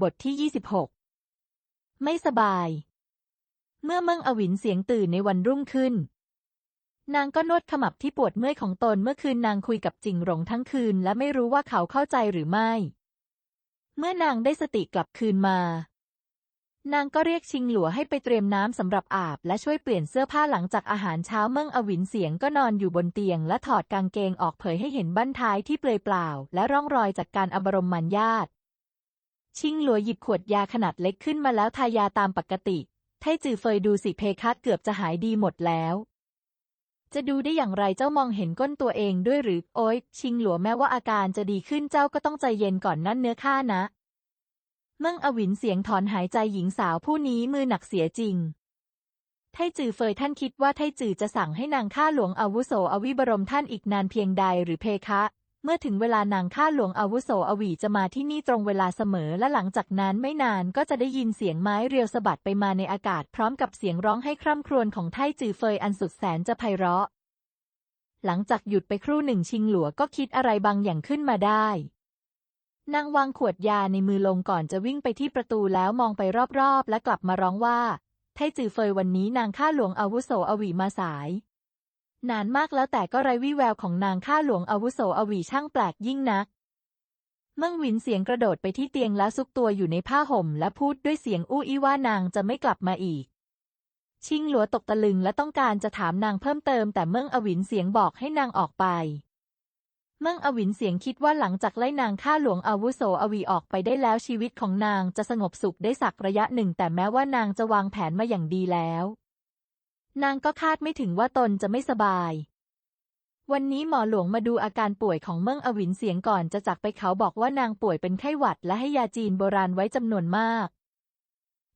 บทที่ 26 ไม่สบาย เมื่อเมิ่งอวินเสียงตื่นในวันรุ่งขึ้น นางก็นวดขมับที่ปวดเมื่อยของตนเมื่อคืนนางคุยกับจิงหลงทั้งคืน และไม่รู้ว่าเขาเข้าใจหรือไม่ เมื่อนางได้สติกลับคืนมา นางก็เรียกชิงหลัวให้ไปเตรียมน้ำสำหรับอาบ และช่วยเปลี่ยนเสื้อผ้าหลังจากอาหารเช้าเมิ่งอวินเสียงก็นอนอยู่บนเตียง และถอดกางเกงออกเผยให้เห็นบั้นท้ายที่เปลือยเปล่า และร่องรอยจากการอบรมมันญาติ ชิงหลัวหยิบขวดยาขนาดเล็กขึ้นมาแล้วทายาตามปกติไทจือเฟยดูสิเพคะเกือบจะหายดีหมดแล้ว จะดูได้อย่างไรเจ้ามองเห็นก้นตัวเองด้วยหรือ โอ๊ย ชิงหลัวแม้ว่าอาการจะดีขึ้นเจ้าก็ต้องใจเย็นก่อนนั่นเนื้อข้านะ เมื่งอวินเสียงถอนหายใจหญิงสาวผู้นี้มือหนักเสียจริง ไทจือเฟยท่านคิดว่าไทจือจะสั่งให้นางข้าหลวงอาวุโสอวิบรมท่านอีกนานเพียงใดหรือเพคะ เมื่อถึงเวลานางข้าหลวงอาวุโสอวีจะมาที่นี่ตรงเวลาเสมอและหลังจากนั้นไม่นานก็จะได้ยินเสียงไม้เรียวสะบัดไปมาในอากาศพร้อมกับเสียงร้องให้คร่ำครวญของไทจือเฟยอันสุดแสนจะไพเราะ หลังจากหยุดไปครู่หนึ่งชิงหลัวก็คิดอะไรบางอย่างขึ้นมาได้นางวางขวดยาในมือลงก่อนจะวิ่งไปที่ประตูแล้วมองไปรอบๆ และกลับมาร้องว่า ไทจือเฟยวันนี้นางข้าหลวงอาวุโสอวีมาสาย นานมากแล้วแต่ก็ไร้วี่แววของนางข้าหลวงอาวุโสอวีช่างแปลกยิ่งนัก เมื่งวินเสียงกระโดดไปที่เตียงแล้วซุกตัวอยู่ในผ้าห่ม และพูดด้วยเสียงอู้อี้ว่านางจะไม่กลับมาอีก ชิงหลัวตกตะลึงและต้องการจะถามนางเพิ่มเติม แต่เมื่งอวินเสียงบอกให้นางออกไป เมื่งอวินเสียงคิดว่าหลังจากไล่นางข้าหลวงอาวุโสอวีออกไปได้แล้วชีวิตของนางจะสงบสุขได้สักระยะหนึ่ง แต่แม้ว่านางจะวางแผนมาอย่างดีแล้ว นางก็คาดไม่ถึงว่าตนจะไม่สบาย วันนี้หมอหลวงมาดูอาการป่วยของเมิ่งอวินเสียงก่อนจะจากไปเขาบอกว่านางป่วยเป็นไข้หวัดและให้ยาจีนโบราณไว้จำนวนมาก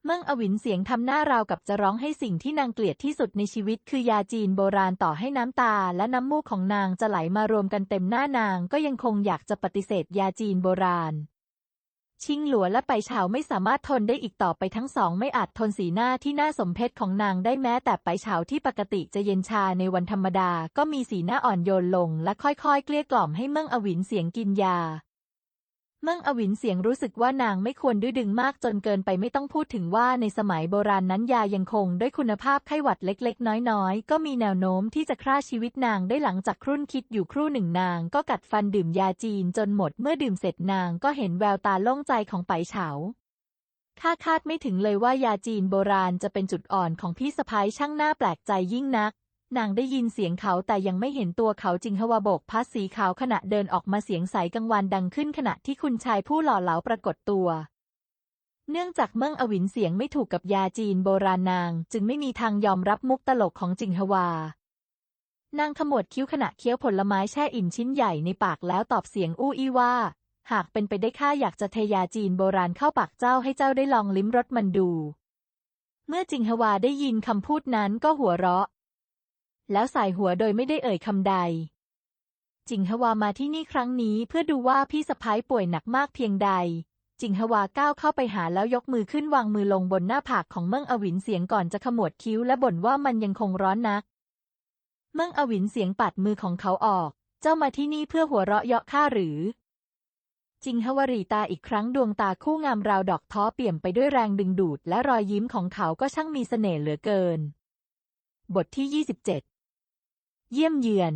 เมิ่งอวินเสียงทำหน้าราวกับจะร้องให้สิ่งที่นางเกลียดที่สุดในชีวิต คือยาจีนโบราณต่อให้น้ำตา และน้ำมูกของนางจะไหลมารวมกันเต็มหน้านาง ก็ยังคงอยากจะปฏิเสธยาจีนโบราณ ชิงหลัวและไปเฉาไม่สามารถทนได้อีกต่อไปทั้งสองไม่อาจทนสีหน้าที่น่าสมเพชของนางได้แม้แต่ไปเฉาที่ปกติจะเย็นชาในวันธรรมดา ก็มีสีหน้าอ่อนโยนลงและค่อยๆ เกลี้ยกล่อมให้เมิ่งอวินเสียงกินยา มิ่งอวินเสียงรู้สึกว่านางไม่ควรดื้อดึงมากจนเกินไปไม่ต้องพูดถึงว่าในสมัยโบราณนั้นยายังคงด้วยคุณภาพไข้หวัดเล็ก ๆ น้อย ๆ ก็มีแนวโน้มที่จะฆ่าชีวิตนางได้หลังจากครุ่นคิดอยู่ครู่หนึ่งนาง ก็กัดฟันดื่มยาจีนจนหมดเมื่อดื่มเสร็จนางก็เห็นแววตาโล่งใจของไปเฉาข้าคาดไม่ถึงเลยว่ายาจีนโบราณจะเป็นจุดอ่อนของพี่สะพ้ายช่างหน่าแปลกใจยิ่งนัก นางได้ยินเสียงเขาแต่ยังไม่เห็นตัวเขาจริงฮวาโบกพัดสีขาวขณะเดินออกมาเสียงใสกังวานดังขึ้นขณะที่คุณชายผู้หล่อเหลาปรากฏตัว เนื่องจากเมิ่งอวินเสียงไม่ถูกกับยาจีนโบราณนาง จึงไม่มีทางยอมรับมุกตลกของจิงฮวานางขมวดคิ้วขณะเคี้ยวผลไม้แช่อิ่มชิ้นใหญ่ในปากแล้วตอบเสียงอู้อี้ว่า หากเป็นไปได้ข้าอยากจะเทยาจีนโบราณเข้าปากเจ้าให้เจ้าได้ลองลิ้มรสมันดู เมื่อจิงฮวาได้ยินคำพูดนั้นก็หัวเราะ แล้วสายหัวโดยไม่ได้เอ่ยคำใด จิงฮวามาที่นี่ครั้งนี้เพื่อดูว่าพี่สะพ้ายป่วยหนักมากเพียงใด จิงฮวาก้าวเข้าไปหาแล้วยกมือขึ้นวางมือลงบนหน้าผากของเมิ่งอวินเสียงก่อนจะขมวดคิ้วและบ่นว่ามันยังคงร้อนนัก เมิ่งอวินเสียงปัดมือของเขาออก เจ้ามาที่นี่เพื่อหัวเราะเยาะข้าหรือจิงฮวารีตาอีกครั้งดวงตาคู่งามราวดอกท้อเปี่ยมไปด้วยแรงดึงดูด และรอยยิ้มของเขาก็ช่างมีเสน่ห์เหลือเกิน บทที่ 27 เยี่ยมเยือน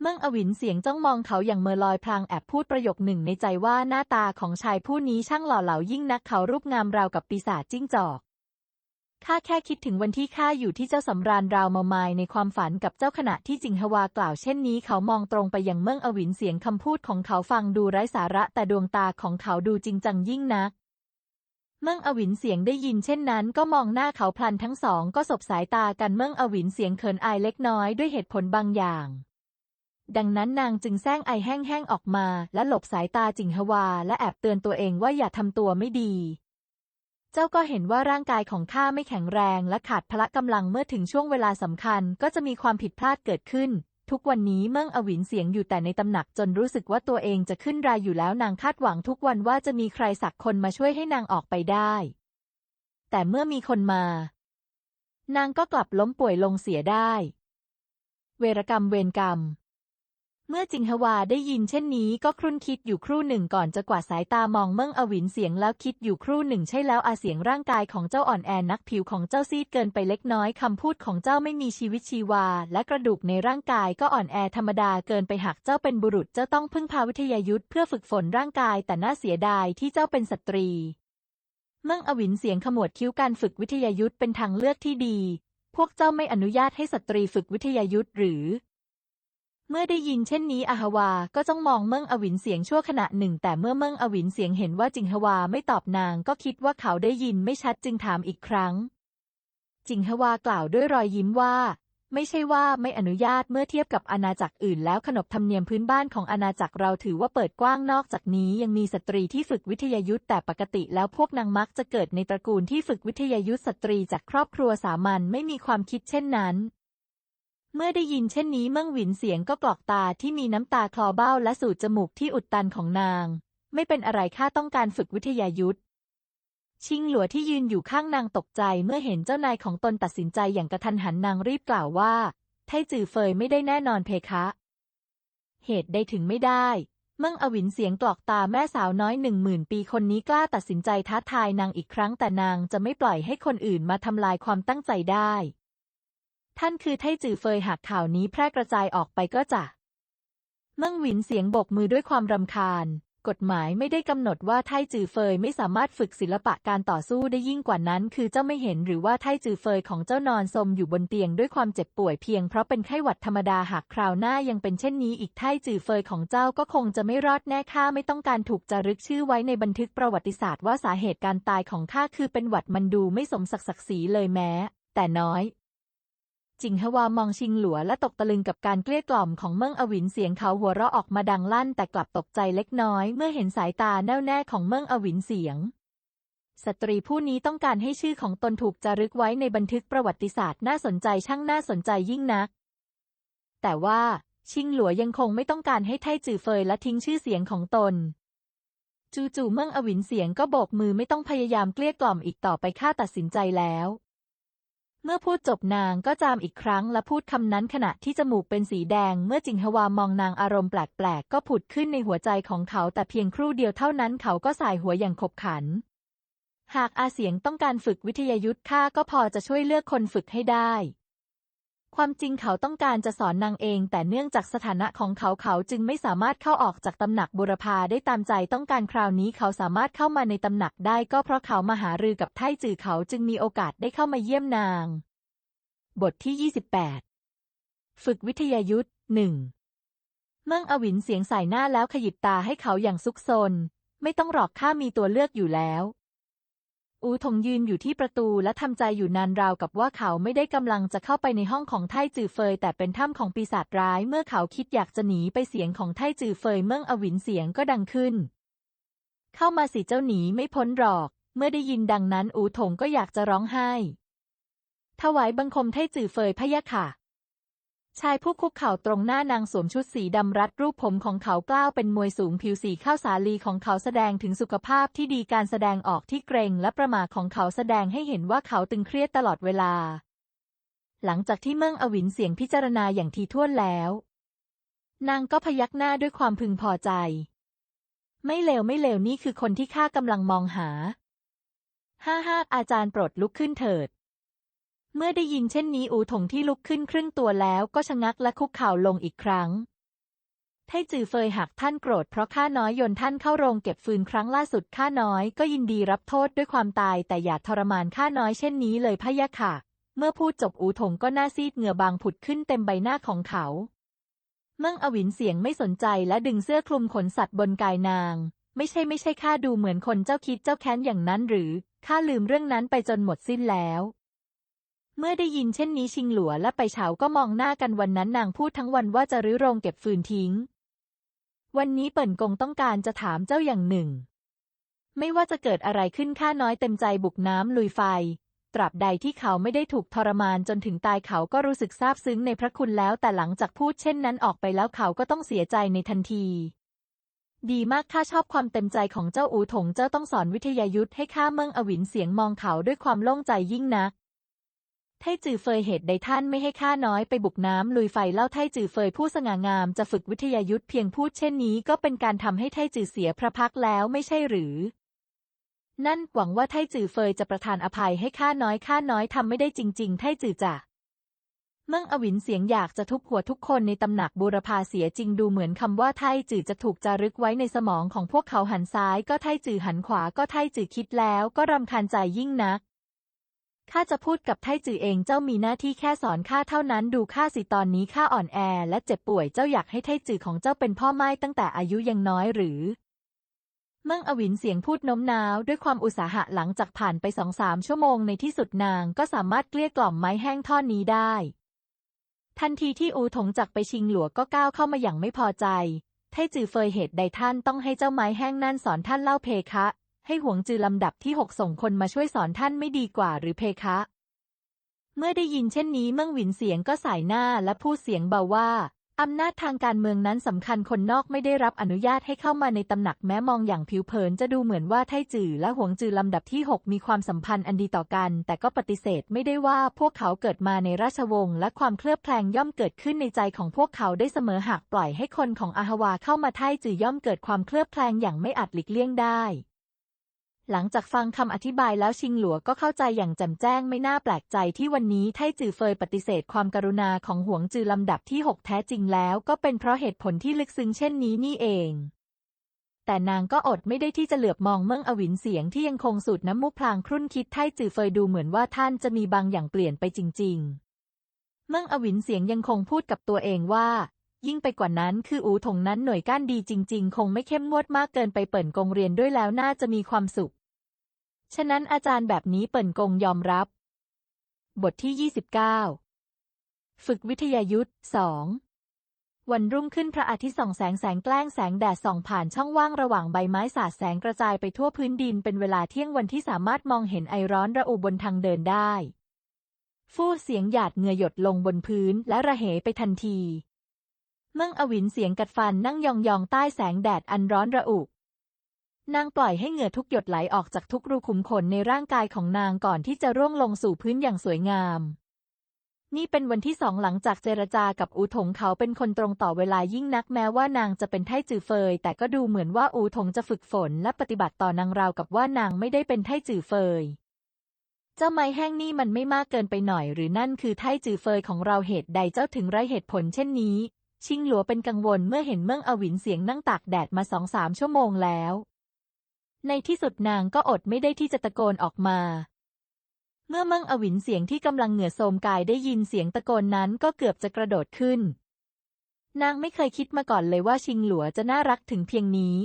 เมื่งอวินเสียงจ้องมองเขาอย่างเมอลอยพลางแอบพูดประโยคหนึ่งในใจว่าหน้าตาของชายผู้นี้ช่างหล่อเหลายิ่งนักเขารูปงามราวกับปีศาจจิ้งจอกข้าแค่คิดถึงวันที่ข้าอยู่ที่เจ้าสำราญราวมามายในความฝันกับเจ้าขณะที่จิงฮวากล่าวเช่นนี้เขามองตรงไปยังเมื่งอวินเสียงคำพูดของเขาฟังดูไร้สาระแต่ดวงตาของเขาดูจริงจังยิ่งนัก เมื่งอวินเสียงได้ยินเช่นนั้นก็มองหน้าเขาพลันทั้งสองก็สบสายตากันเมื่งอวินเสียงเขินอายเล็กน้อยด้วยเหตุผลบางอย่าง ดังนั้นนางจึงแซงไอแห้งๆออกมา และหลบสายตาจิงฮวา และแอบเตือนตัวเองว่าอย่าทำตัวไม่ดี เจ้าก็เห็นว่าร่างกายของข้าไม่แข็งแรงและขาดพละกำลังเมื่อถึงช่วงเวลาสำคัญก็จะมีความผิดพลาดเกิดขึ้น ทุกวันนี้เมื่งอวินเสียงอยู่แต่ในตำหนักจนรู้สึกว่าตัวเองจะขึ้นรายอยู่แล้วนางคาดหวังทุกวันว่าจะมีใครสักคนมาช่วยให้นางออกไปได้ แต่เมื่อมีคนมา นางก็กลับล้มป่วยลงเสียได้ เวรกรรมเวรกรรม เมื่อจิงฮวาได้ยินเช่นนี้ก็ครุ่นคิดอยู่ครู่หนึ่งก่อนจะกวาดสายตามองเมิ่งอวินเสียงแล้วคิดอยู่ครู่หนึ่งใช่แล้วอาเสียงร่างกายของเจ้าอ่อนแอนักผิวของเจ้าซีดเกินไปเล็กน้อยคำพูดของเจ้าไม่มีชีวิตชีวา และกระดูกในร่างกายก็อ่อนแอธรรมดาเกินไปหากเจ้าเป็นบุรุษเจ้าต้องพึ่งพาวิทยายุทธเพื่อฝึกฝนร่างกายแต่น่าเสียดายที่เจ้าเป็นสตรี เมื่งอวินเสียงขมวดคิ้วการฝึกวิทยายุทธเป็นทางเลือกที่ดี พวกเจ้าไม่อนุญาตให้สตรีฝึกวิทยายุทธหรือ เมื่อได้ยินเช่นนี้อาฮวาก็จ้องมองเมิ่งอวินเสียงชั่วขณะหนึ่ง แต่เมื่อเมิ่งอวินเสียงเห็นว่าจิงฮวาไม่ตอบนางก็คิดว่าเขาได้ยินไม่ชัดจึงถามอีกครั้ง จิงฮวากล่าวด้วยรอยยิ้มว่า ไม่ใช่ว่าไม่อนุญาตเมื่อเทียบกับอาณาจักรอื่น แล้วขนบธรรมเนียมพื้นบ้านของอาณาจักรเราถือว่าเปิดกว้างนอกจากนี้ ยังมีสตรีที่ฝึกวิทยายุทธแต่ปกติแล้วพวกนางมักจะเกิดในตระกูลที่ฝึกวิทยายุทธสตรีจากครอบครัวสามัญไม่มีความคิดเช่นนั้น เมื่อได้ยินเช่นนี้เมื่งหวินเสียงก็กรอกตาที่มีน้ำตาคลอเบ้าและสูดจมูกที่อุดตันของนาง ไม่เป็นอะไรข้าต้องการฝึกวิทยายุทธชิงหลัวที่ยืนอยู่ข้างนางตกใจเมื่อเห็นเจ้านายของตนตัดสินใจอย่างกระทันหันนางรีบกล่าวว่าไทจือเฟยไม่ได้แน่นอนเพคะ เหตุใดถึงไม่ได้เมื่งอวินเสียงกรอกตาแม่สาวน้อยหนึ่งหมื่นปีคนนี้กล้าตัดสินใจท้าทายนางอีกครั้งแต่นางจะไม่ปล่อยให้คนอื่นมาทำลายความตั้งใจได้ ท่านคือไทจือเฟยหากข่าวนี้แพร่กระจายออกไปก็จะเมื่งหวินเสียงบกมือด้วยความรำคาญ กฎหมายไม่ได้กำหนดว่าไทจือเฟยไม่สามารถฝึกศิลปะการต่อสู้ได้ยิ่งกว่านั้น คือเจ้าไม่เห็นหรือว่าไทจือเฟยของเจ้านอนสมอยู่บนเตียงด้วยความเจ็บป่วยเพียงเพราะเป็นไข้หวัดธรรมดาหากคราวหน้ายังเป็นเช่นนี้อีกไทจือเฟยของเจ้าก็คงจะไม่รอดแน่ข้าไม่ต้องการถูกจารึกชื่อไว้ในบันทึกประวัติศาสตร์ว่าสาเหตุการตายของข้าคือเป็นหวัดมันดูไม่สมศักดิ์ศรีเลยแม้ แต่น้อย จิงฮวามองชิงหลัวและตกตะลึงกับการเกลี้ยกล่อมของเมิ่งอวินเสียงเขาหัวเราะออกมาดังลั่นแต่กลับตกใจเล็กน้อย เมื่อเห็นสายตาแน่วแน่ของเมิ่งอวินเสียง สตรีผู้นี้ต้องการให้ชื่อของตนถูกจารึกไว้ในบันทึกประวัติศาสตร์น่าสนใจช่างน่าสนใจยิ่งนัก แต่ว่าชิงหลัวยังคงไม่ต้องการให้ไทจือเฟยและทิ้งชื่อเสียงของตนจู่ๆเมิ่งอวินเสียงก็โบกมือไม่ต้องพยายามเกลี้ยกล่อมอีกต่อไปข้าตัดสินใจแล้ว เมื่อพูดจบนางก็จามอีกครั้งและพูดคำนั้นขณะที่จมูกเป็นสีแดง เมื่อจิงฮวามองนางอารมณ์แปลกๆ ก็ผุดขึ้นในหัวใจของเขาแต่เพียงครู่เดียวเท่านั้นเขาก็สายหัวอย่างขบขัน หากอาเสียงต้องการฝึกวิทยายุทธข้าก็พอจะช่วยเลือกคนฝึกให้ได้ ความจริงเขาต้องการจะสอนนางเอง แต่เนื่องจากสถานะของเขาเขาจึงไม่สามารถเข้าออกจากตำหนักบุรพาได้ตามใจต้องการคราวนี้เขาสามารถเข้ามาในตำหนักได้ก็เพราะเขามาหารือกับไท่จือเขาจึงมีโอกาสได้เข้ามาเยี่ยมนาง บทที่ 28 ฝึกวิทยายุทธหนึ่งเมื่งอวินเสียงสายหน้าแล้วขยิบตาให้เขาอย่างซุกซน ไม่ต้องหรอกข้ามีตัวเลือกอยู่แล้ว อูทงยืนอยู่ที่ประตูและทำใจอยู่นานราวกับว่าเขาไม่ได้กำลังจะเข้าไปในห้องของไทจือเฟยแต่เป็นถ้ำของปีศาจร้าย เมื่อเขาคิดอยากจะหนีไปเสียงของไทจือเฟยเมื่งอวินเสียงก็ดังขึ้น เข้ามาสิเจ้าหนีไม่พ้นหรอก เมื่อได้ยินดังนั้นอูทงก็อยากจะร้องไห้ถวายบังคมไทจือเฟยพะยะค่ะ ชายผู้คุกเข่าตรงหน้านางสวมชุดสีดำรัดรูปผมของเขากล้าวเป็นมวยสูงผิวสีข้าวสาลีของเขาแสดงถึงสุขภาพที่ดีการแสดงออกที่เกรงและประมาของเขาแสดงให้เห็นว่าเขาตึงเครียดตลอดเวลา หลังจากที่เมืองอวินเสียงพิจารณาอย่างทีท่วนแล้ว นางก็พยักหน้าด้วยความพึงพอใจ ไม่เลวไม่เลวนี่คือคนที่ข้ากำลังมองหาห้าห้าอาจารย์โปรดลุกขึ้นเถิด เมื่อได้ยินเช่นนี้อูถงที่ลุกขึ้นครึ่งตัวแล้วก็ชะงักและคุกเข่าลงอีกครั้งไทจือเฟยหากท่านโกรธเพราะข้าน้อยยนท่านเข้าโรงเก็บฟืนครั้งล่าสุดข้าน้อยก็ยินดีรับโทษด้วยความตายแต่อย่าทรมานข้าน้อยเช่นนี้เลยพะยะค่ะ เมื่อพูดจบอูถงก็หน้าซีดเหงื่อบางผุดขึ้นเต็มใบหน้าของเขาเมื่งอวินเสียงไม่สนใจและดึงเสื้อคลุมขนสัตว์บนกายนาง ไม่ใช่ไม่ใช่ข้าดูเหมือนคนเจ้าคิดเจ้าแค้นอย่างนั้นหรือข้าลืมเรื่องนั้นไปจนหมดสิ้นแล้ว เมื่อได้ยินเช่นนี้ชิงหลัวและไปเฉาก็มองหน้ากันวันนั้นนางพูดทั้งวันว่าจะรื้อโรงเก็บฟืนทิ้ง วันนี้เปิ่นกงต้องการจะถามเจ้าอย่างหนึ่ง ไม่ว่าจะเกิดอะไรขึ้นข้าน้อยเต็มใจบุกน้ำลุยไฟ ตราบใดที่เขาไม่ได้ถูกทรมานจนถึงตายเขาก็รู้สึกซาบซึ้งในพระคุณแล้ว แต่หลังจากพูดเช่นนั้นออกไปแล้วเขาก็ต้องเสียใจในทันทีดีมากข้าชอบความเต็มใจของเจ้าอูถงเจ้าต้องสอนวิทยายุทธให้ข้าเมืองอวินเสียงมองเขาด้วยความโล่งใจยิ่งนัก ไทจือเฟยเหตุใดท่านไม่ให้ข้าน้อยไปบุกน้ำลุยไฟเล่าไทจือเฟยผู้สง่างามจะฝึกวิทยายุทธเพียงพูดเช่นนี้ก็เป็นการทำให้ไทจือเสียพระพักแล้วไม่ใช่หรือ นั่นหวังว่าไทจือเฟยจะประทานอภัยให้ข้าน้อยข้าน้อยทำไม่ได้จริง ๆ ไทจือจะเมื่งอวินเสียงอยากจะทุบหัวทุกคนในตำหนักบูรพาเสียจริงดูเหมือนคำว่าไทจือจะถูกจารึกไว้ในสมองของพวกเขาหันซ้ายก็ไทจือหันขวาก็ไทจือคิดแล้วก็รำคาญใจยิ่งนัก ข้าจะพูดกับไทจือเองเจ้ามีหน้าที่แค่สอนข้าเท่านั้นดูข้าสิตอนนี้ข้าอ่อนแอและเจ็บป่วยเจ้าอยากให้ไทจือของเจ้าเป็นพ่อไม้ตั้งแต่อายุยังน้อยหรือเมื่งอวินเสียงพูดโน้มน้าวด้วยความอุตสาหะหลังจากผ่านไปสองสามชั่วโมงในที่สุดนางก็สามารถเกลี้ยกล่อมไม้แห้งท่อนนี้ได้ ทันทีที่อูถงจักไปชิงหลัวก็ก้าวเข้ามาอย่างไม่พอใจไทจือเฟยเหตุใดท่านต้องให้เจ้าไม้แห้งนั่นสอนท่านเล่าเพคะ ให้หวงจือลำดับที่หกส่งคนมาช่วยสอนท่านไม่ดีกว่าหรือเพคะ เมื่อได้ยินเช่นนี้เมื่งหวินเสียงก็สายหน้าและพูดเสียงเบาว่าอำนาจทางการเมืองนั้นสำคัญคนนอกไม่ได้รับอนุญาตให้เข้ามาในตำหนักแม้มองอย่างผิวเผินจะดูเหมือนว่าไทจือและหวงจือลำดับที่ 6 มีความสัมพันธ์อันดีต่อกัน แต่ก็ปฏิเสธไม่ได้ว่าพวกเขาเกิดมาในราชวงศ์และความเคลือบแคลงย่อมเกิดขึ้นในใจของพวกเขาได้เสมอหากปล่อยให้คนของอาฮวาเข้ามาไทจือย่อมเกิดความเคลือบแคลงอย่างไม่อาจหลีกเลี่ยงได้ หลังจากฟังคำอธิบายแล้วชิงหลัวก็เข้าใจอย่างแจ่มแจ้งไม่น่าแปลกใจที่วันนี้ไทจือเฟยปฏิเสธความกรุณาของหวงจือลำดับที่ 6 แท้จริงแล้ว ก็เป็นเพราะเหตุผลที่ลึกซึ้งเช่นนี้นี่เอง แต่นางก็อดไม่ได้ที่จะเหลือบมองเมื่งอวินเสียงที่ยังคงสูดน้ำมูกพลางครุ่นคิดไทจือเฟยดูเหมือนว่าท่านจะมีบางอย่างเปลี่ยนไปจริง ๆ เมื่งอวินเสียงยังคงพูดกับตัวเองว่ายิ่งไปกว่านั้นคืออูถงนั้นหน่วยก้านดีจริง ๆ คงไม่เข้มงวดมากเกินไปเปิ่นกงเรียนด้วยแล้วน่าจะมีความสุข ฉะนั้นอาจารย์แบบนี้เปิ่นกงยอมรับ บทที่ 29 ฝึกวิทยายุทธสองวันรุ่งขึ้นพระอาทิตย์ส่องแสงแสงแกล้งแสงแดดส่องผ่านช่องว่างระหว่างใบไม้สาดแสงกระจายไปทั่วพื้นดินเป็นเวลาเที่ยงวันที่สามารถมองเห็นไอร้อนระอุบนทางเดินได้ ฟู่เสียงหยาดเหงื่อหยดลงบนพื้นและระเหไปทันที เมื่งอวินเสียงกัดฟันนั่งยองๆใต้แสงแดดอันร้อนระอุ นางปล่อยให้เหงื่อทุกหยดไหลออกจากทุกรูขุมขนในร่างกายของนางก่อนที่จะร่วงลงสู่พื้นอย่างสวยงาม นี่เป็นวันที่สองหลังจากเจรจากับอูถงเขาเป็นคนตรงต่อเวลายิ่งนักแม้ว่านางจะเป็นไทจือเฟย แต่ก็ดูเหมือนว่าอูถงจะฝึกฝนและปฏิบัติต่อนางราวกับว่านางไม่ได้เป็นไทจือเฟยเจ้าไม้แห้งนี่มันไม่มากเกินไปหน่อยหรือนั่นคือไทจือเฟยของเราเหตุใดเจ้าถึงไรเหตุผลเช่นนี้ ชิงหลัวเป็นกังวลเมื่อเห็นเมืองอวินเสียงนั่งตากแดดมาสองสามชั่วโมงแล้ว ในที่สุดนางก็อดไม่ได้ที่จะตะโกนออกมา เมื่อมืองอวินเสียงที่กำลังเหงื่อโทมกายได้ยินเสียงตะโกนนั้นก็เกือบจะกระโดดขึ้น นางไม่เคยคิดมาก่อนเลยว่าชิงหลัวจะน่ารักถึงเพียงนี้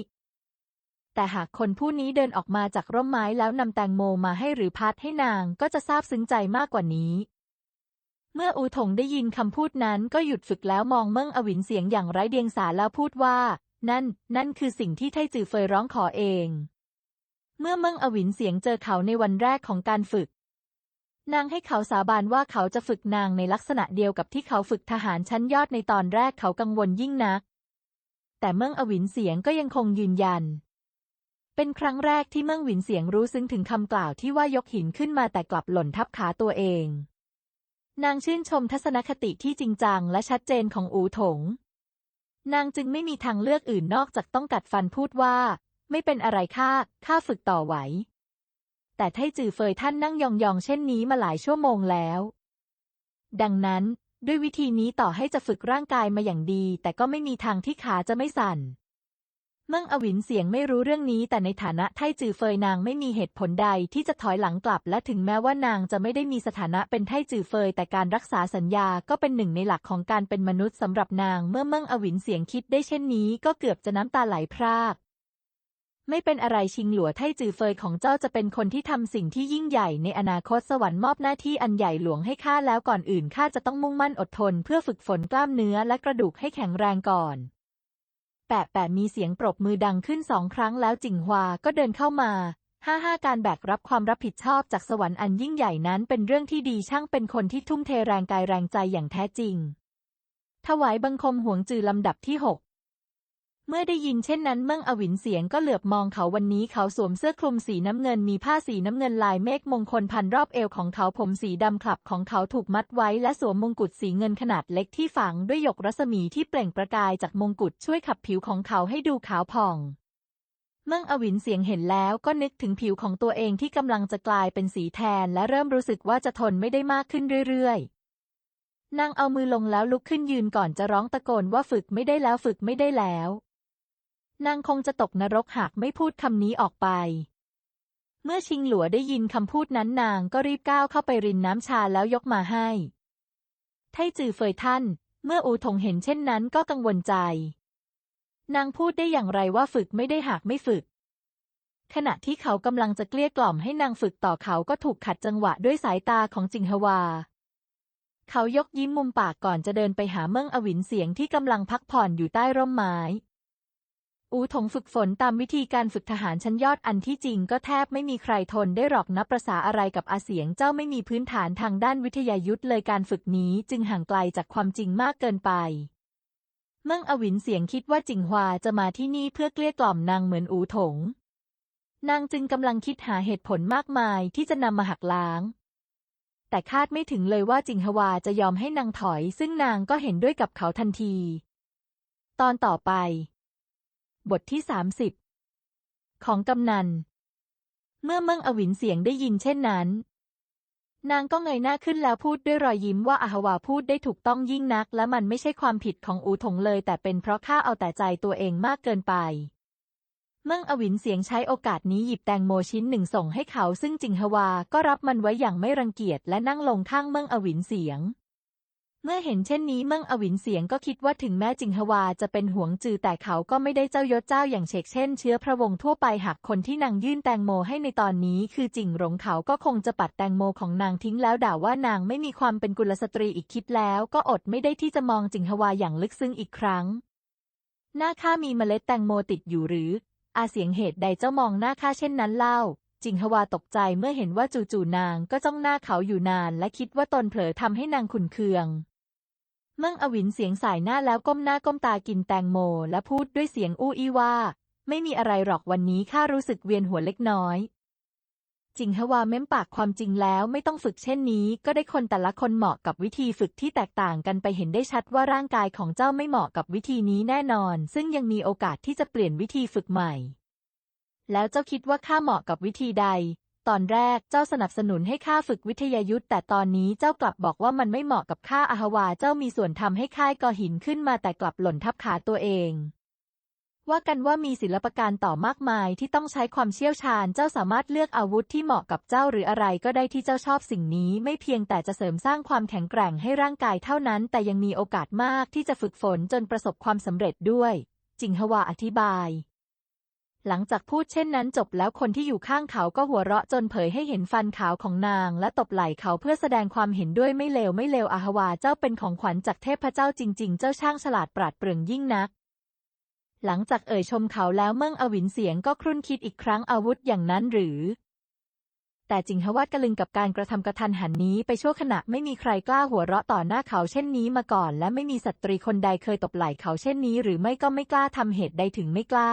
แต่หากคนผู้นี้เดินออกมาจากร่มไม้แล้วนำแตงโมมาให้หรือพัดให้นางก็จะซาบซึ้งใจมากกว่านี้เมื่ออูถงได้ยินคำพูดนั้นก็หยุดฝึกแล้วมองเมืองอวินเสียงอย่างไร้เดียงสาแล้วพูดว่า นั่น นั่นคือสิ่งที่ไทจือเฟยร้องขอเอง เมื่อเมืองอวินเสียงเจอเขาในวันแรกของการฝึก นางให้เขาสาบานว่าเขาจะฝึกนางในลักษณะเดียวกับที่เขาฝึกทหารชั้นยอดในตอนแรกเขากังวลยิ่งนัก แต่เมืองอวินเสียงก็ยังคงยืนยัน เป็นครั้งแรกที่เมืองหวินเสียงรู้ซึ้งถึงคำกล่าวที่ว่ายกหินขึ้นมาแต่กลับหล่นทับขาตัวเอง นางชื่นชมทัศนคติที่จริงจังและชัดเจนของอูถงนางจึงไม่มีทางเลือกอื่นนอกจากต้องกัดฟันพูดว่า ไม่เป็นอะไรข้าข้าฝึกต่อไหว แต่ไทจือเฟยท่านนั่งยองๆเช่นนี้มาหลายชั่วโมงแล้ว ดังนั้นด้วยวิธีนี้ต่อให้จะฝึกร่างกายมาอย่างดี แต่ก็ไม่มีทางที่ขาจะไม่สั่น เมื่งอวินเสียงไม่รู้เรื่องนี้ แต่ในฐานะไทจือเฟยนางไม่มีเหตุผลใดที่จะถอยหลังกลับ และถึงแม้ว่านางจะไม่ได้มีสถานะเป็นไทจือเฟย แต่การรักษาสัญญาก็เป็นหนึ่งในหลักของการเป็นมนุษย์สำหรับนาง เมื่อเมื่งอวินเสียงคิดได้เช่นนี้ ก็เกือบจะน้ำตาไหลพราก ไม่เป็นอะไรชิงหลัวไทจือเฟยของเจ้าจะเป็นคนที่ทำสิ่งที่ยิ่งใหญ่ในอนาคตสวรรค์มอบหน้าที่อันใหญ่หลวงให้ข้าแล้วก่อนอื่นข้าจะต้องมุ่งมั่นอดทนเพื่อฝึกฝนกล้ามเนื้อและกระดูกให้แข็งแรงก่อน แปะแปะมีเสียงปรบมือดังขึ้นสองครั้งแล้วจิงฮวาก็เดินเข้ามาห้าห้าการแบกรับความรับผิดชอบจากสวรรค์อันยิ่งใหญ่นั้นเป็นเรื่องที่ดีช่างเป็นคนที่ทุ่มเทแรงกายแรงใจอย่างแท้จริง ถวายบังคมหวงจือลำดับที่หก เมื่อได้ยินเช่นนั้นเมื่งอวินเสียงก็เหลือบมองเขาวันนี้เขาสวมเสื้อคลุมสีน้ำเงินมีผ้าสีน้ำเงินลายเมฆมงคลพันรอบเอวของเขาผมสีดำคลับของเขาถูกมัดไว้และสวมมงกุฎสีเงินขนาดเล็กที่ฝังด้วยหยกรัศมีที่เปล่งประกายจากมงกุฎช่วยขับผิวของเขาให้ดูขาวผ่องเมื่งอวินเสียงเห็นแล้วก็นึกถึงผิวของตัวเองที่กำลังจะกลายเป็นสีแทนและเริ่มรู้สึกว่าจะทนไม่ได้มากขึ้นเรื่อยๆ นางเอามือลงแล้วลุกขึ้นยืนก่อนจะร้องตะโกนว่าฝึกไม่ได้แล้วฝึกไม่ได้แล้ว นางคงจะตกนรกหากไม่พูดคำนี้ออกไป เมื่อชิงหลัวได้ยินคำพูดนั้นนางก็รีบก้าวเข้าไปรินน้ำชาแล้วยกมาให้ ไทจือเฟยท่าน เมื่ออูถงเห็นเช่นนั้นก็กังวลใจ นางพูดได้อย่างไรว่าฝึกไม่ได้หากไม่ฝึก ขณะที่เขากำลังจะเกลี้ยกล่อมให้นางฝึกต่อเขาก็ถูกขัดจังหวะด้วยสายตาของจิงฮวาเขายกยิ้มมุมปากก่อนจะเดินไปหาเมิ่งอวินเสียงที่กำลังพักผ่อนอยู่ใต้ร่มไม้ อูถงฝึกฝนตามวิธีการฝึกทหารชั้นยอดอันที่จริงก็แทบไม่มีใครทนได้หรอกนับประษาอะไรกับอาเสียงเจ้าไม่มีพื้นฐานทางด้านวิทยายุทธเลยการฝึกนี้จึงห่างไกลจากความจริงมากเกินไป เมิ่งอวินเสียงคิดว่าจิงฮวาจะมาที่นี่เพื่อเกลี้ยกล่อมนางเหมือนอูถง นางจึงกำลังคิดหาเหตุผลมากมายที่จะนำมาหักล้าง แต่คาดไม่ถึงเลยว่าจิงฮวาจะยอมให้นางถอย ซึ่งนางก็เห็นด้วยกับเขาทันที ตอนต่อไป บทที่สามสิบของกำนัน เมื่อเมิ่งอวินเสียงได้ยินเช่นนั้น นางก็เงยหน้าขึ้นแล้วพูดด้วยรอยยิ้มว่าอาหวาพูดได้ถูกต้องยิ่งนัก และมันไม่ใช่ความผิดของอูถงเลย แต่เป็นเพราะข้าเอาแต่ใจตัวเองมากเกินไป เมิ่งอวินเสียงใช้โอกาสนี้หยิบแตงโมชิ้นหนึ่งส่งให้เขาซึ่งจิงฮวาก็รับมันไว้อย่างไม่รังเกียจและนั่งลงข้างเมิ่งอวินเสียง เมื่อเห็นเช่นนี้เมิ่งอวินเสียงก็คิดว่าถึงแม้จิงฮวาจะเป็นห่วงจือแต่เขาก็ไม่ได้เจ้ายศเจ้าอย่างเชกเช่นเชื้อพระวงศ์ทั่วไปหากคนที่นางยื่นแตงโมให้ในตอนนี้คือจิงหลงเขาก็คงจะปัดแตงโมของนางทิ้งแล้วด่าว่านางไม่มีความเป็นกุลสตรีอีกคิดแล้วก็อดไม่ได้ที่จะมองจิงฮวาอย่างลึกซึ้งอีกครั้ง หน้าข้ามีเมล็ดแตงโมติดอยู่หรือ อาเสียงเหตุใดเจ้ามองหน้าข้าเช่นนั้นเล่า จิงฮวาตกใจเมื่อเห็นว่าจู่ๆนางก็จ้องหน้าเขาอยู่นาน และคิดว่าตนเผลอทำให้นางขุนเคืองเมื่งอวินเสียงสายหน้าแล้วก้มหน้าก้มตากินแตงโม และพูดด้วยเสียงอู้อี้ว่า ไม่มีอะไรหรอกวันนี้ข้ารู้สึกเวียนหัวเล็กน้อย จิงฮวาเม้มปากความจริงแล้วไม่ต้องฝึกเช่นนี้ ก็ได้คนแต่ละคนเหมาะกับวิธีฝึกที่แตกต่างกันไปเห็นได้ชัดว่าร่างกายของเจ้าไม่เหมาะกับวิธีนี้แน่นอน ซึ่งยังมีโอกาสที่จะเปลี่ยนวิธีฝึกใหม่ แล้วเจ้าคิดว่าข้าเหมาะกับวิธีใด ตอนแรกเจ้าสนับสนุนให้ข้าฝึกวิทยายุทธแต่ตอนนี้เจ้ากลับบอกว่ามันไม่เหมาะกับข้าอาหวาเจ้ามีส่วนทำให้ค่ายกอหินขึ้นมาแต่กลับหล่นทับขาตัวเอง ว่ากันว่ามีศิลปการต่อมากมายที่ต้องใช้ความเชี่ยวชาญเจ้าสามารถเลือกอาวุธที่เหมาะกับเจ้าหรืออะไรก็ได้ที่เจ้าชอบสิ่งนี้ ไม่เพียงแต่จะเสริมสร้างความแข็งแกร่งให้ร่างกายเท่านั้น แต่ยังมีโอกาสมากที่จะฝึกฝนจนประสบความสำเร็จด้วย จิงฮวาอธิบาย หลังจากพูดเช่นนั้นจบแล้วคนที่อยู่ข้างเขาก็หัวเราะจนเผยให้เห็นฟันขาวของนาง และตบไหล่เขาเพื่อแสดงความเห็นด้วยไม่เลวไม่เลวอาหวาเจ้าเป็นของขวัญจากเทพเจ้าจริง ๆ เจ้าช่างฉลาดปราดเปรื่องยิ่งนัก หลังจากเอ่ยชมเขาแล้วเมิ่งอวินเสียงก็ครุ่นคิดอีกครั้งอาวุธอย่างนั้นหรือ แต่จิงฮวาดกะลึงกับการกระทำกระทันหันนี้ไปชั่วขณะไม่มีใครกล้าหัวเราะต่อหน้าเขาเช่นนี้มาก่อน และไม่มีสตรีคนใดเคยตบไหล่เขาเช่นนี้ หรือไม่ก็ไม่กล้าทำเหตุใดถึงไม่กล้า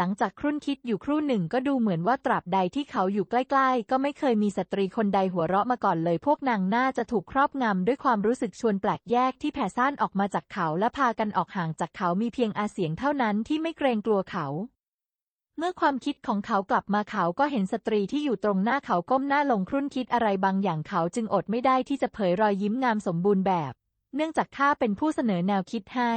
หลังจากครุ่นคิดอยู่ครู่หนึ่งก็ดูเหมือนว่าตราบใดที่เขาอยู่ใกล้ๆ ก็ไม่เคยมีสตรีคนใดหัวเราะมาก่อนเลย พวกนางน่าจะถูกครอบงำด้วยความรู้สึกชวนแปลกแยกที่แผ่ซ่านออกมาจากเขาและพากันออกห่างจากเขามีเพียงอาเสียงเท่านั้นที่ไม่เกรงกลัวเขาเมื่อความคิดของเขากลับมาเขาก็เห็นสตรีที่อยู่ตรงหน้าเขาก้มหน้าลงครุ่นคิดอะไรบางอย่างเขาจึงอดไม่ได้ที่จะเผยรอยยิ้มงามสมบูรณ์แบบ เนื่องจากข้าเป็นผู้เสนอแนวคิดให้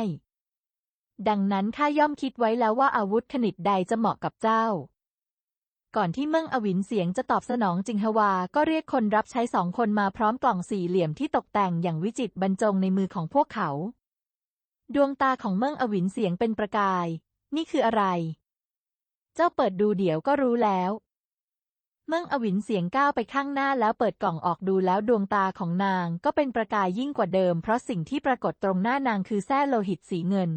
ดังนั้นข้าย่อมคิดไว้แล้วว่าอาวุธขนิดใดจะเหมาะกับเจ้า ก่อนที่เมิ่งอวินเสียงจะตอบสนองจิงฮวา ก็เรียกคนรับใช้สองคนมาพร้อมกล่องสี่เหลี่ยมที่ตกแต่งอย่างวิจิตรบรรจงในมือของพวกเขา ดวงตาของเมิ่งอวินเสียงเป็นประกาย นี่คืออะไร เจ้าเปิดดูเดี๋ยวก็รู้แล้วเมิ่งอวินเสียงก้าวไปข้างหน้าแล้วเปิดกล่องออกดูแล้วดวงตาของนางก็เป็นประกายยิ่งกว่าเดิม เพราะสิ่งที่ปรากฏตรงหน้านางคือแส้โลหิตสีเงิน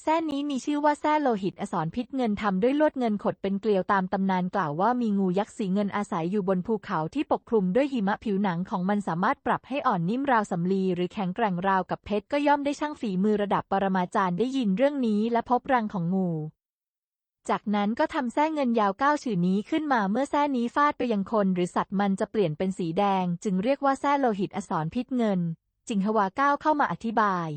แส้นี้มีชื่อว่าแส้โลหิตอสรพิษเงินทำด้วยลวดเงินขดเป็นเกลียวตามตำนานกล่าวว่ามีงูยักษ์สีเงินอาศัยอยู่บนภูเขาที่ปกคลุมด้วยหิมะผิวหนังของมันสามารถปรับให้อ่อนนิ่มราวสำลีหรือแข็งแกร่งราวกับเพชรก็ย่อมได้ช่างฝีมือระดับปรมาจารย์ได้ยินเรื่องนี้และพบรังของงู จากนั้นก็ทำแส้เงินยาวเก้าฉือนี้ขึ้นมาเมื่อแส้นี้ฟาดไปยังคน หรือสัตว์มันจะเปลี่ยนเป็นสีแดง จึงเรียกว่าแส้โลหิตอสรพิษเงิน จิงฮวาก้าวเข้ามาอธิบาย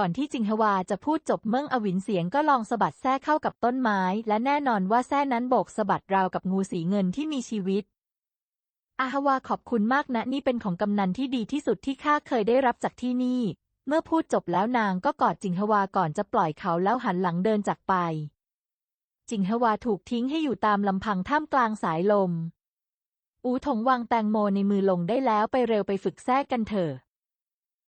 ก่อนที่จิงฮวาจะพูดจบเมิ่งอวินเสียงก็ลองสะบัดแส้เข้ากับต้นไม้ และแน่นอนว่าแส้นั้นโบกสะบัดราวกับงูสีเงินที่มีชีวิต อาฮวาขอบคุณมากนะนี่เป็นของกำนันที่ดีที่สุดที่ข้าเคยได้รับจากที่นี่ เมื่อพูดจบแล้วนางก็กอดจิงฮวาก่อนจะปล่อยเขาแล้วหันหลังเดินจากไป จิงฮวาถูกทิ้งให้อยู่ตามลำพังท่ามกลางสายลม อูถงวางแตงโมในมือลงได้แล้วไปเร็วไปฝึกแทรกกันเถอะ